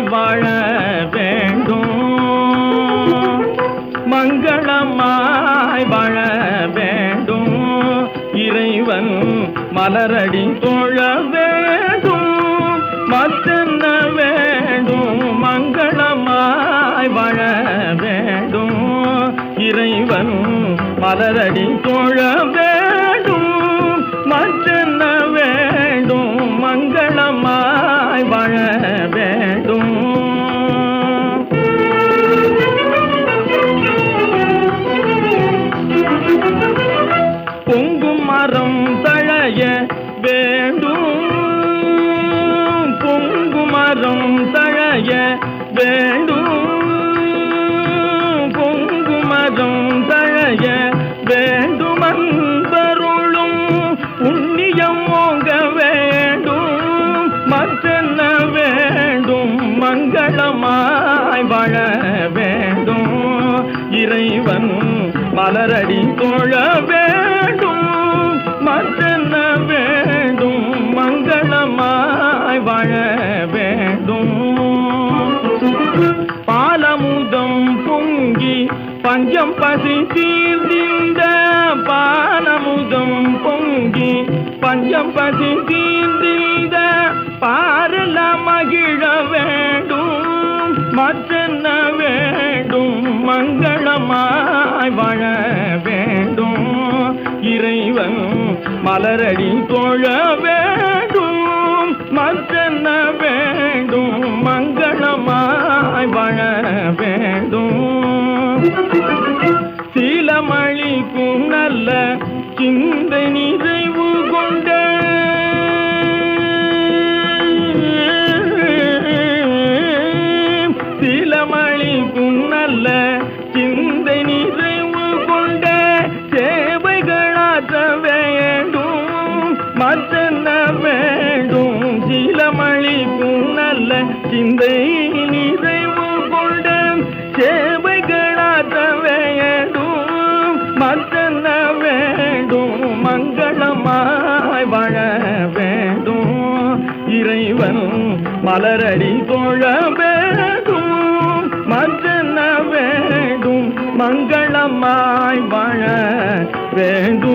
மலராய் வாழ வேண்டும். மங்களமாய் வாழ வேண்டும். இறைவன் மலரடி தோழ வேண்டும். மத்தென்ன வேண்டும்? மங்களமாய் வாழ வேண்டும். இறைவன் மலரடி தோழ வேண்டும். தழைய வேண்டும். குங்குமதம் தழைய வேண்டும் அன்பருளும் புண்ணியம் ஓங்க வேண்டும். மற்றென்ன வேண்டும்? மங்களமாய் வாழ வேண்டும். இறைவன் மலரடி தோழ வேண்டும் பஞ்சம் பசி தீர்ந்திந்த பாலமுதம் பொங்கி பஞ்சம் பசி தீர்ந்திந்த பாரல மகிழ வேண்டும் மற்றென்ன வேண்டும் மங்களமாய் வாழ வேண்டும். இறைவன் மலரடி தோழ வேண்டும் இந்த நிறைவு கொண்ட சீலமளிக்கும் புண்ணல்ல சிந்தை நிறைவு கொண்ட சேவைகளாற்ற வேண்டும் மற்ற வேண்டும். சீலமளிக்கும் புண்ணல்ல சிந்தை மலரடி தோழ வேண்டும் மற்றென்ன வேண்டும் மங்களமாய் வாழ வேண்டும்.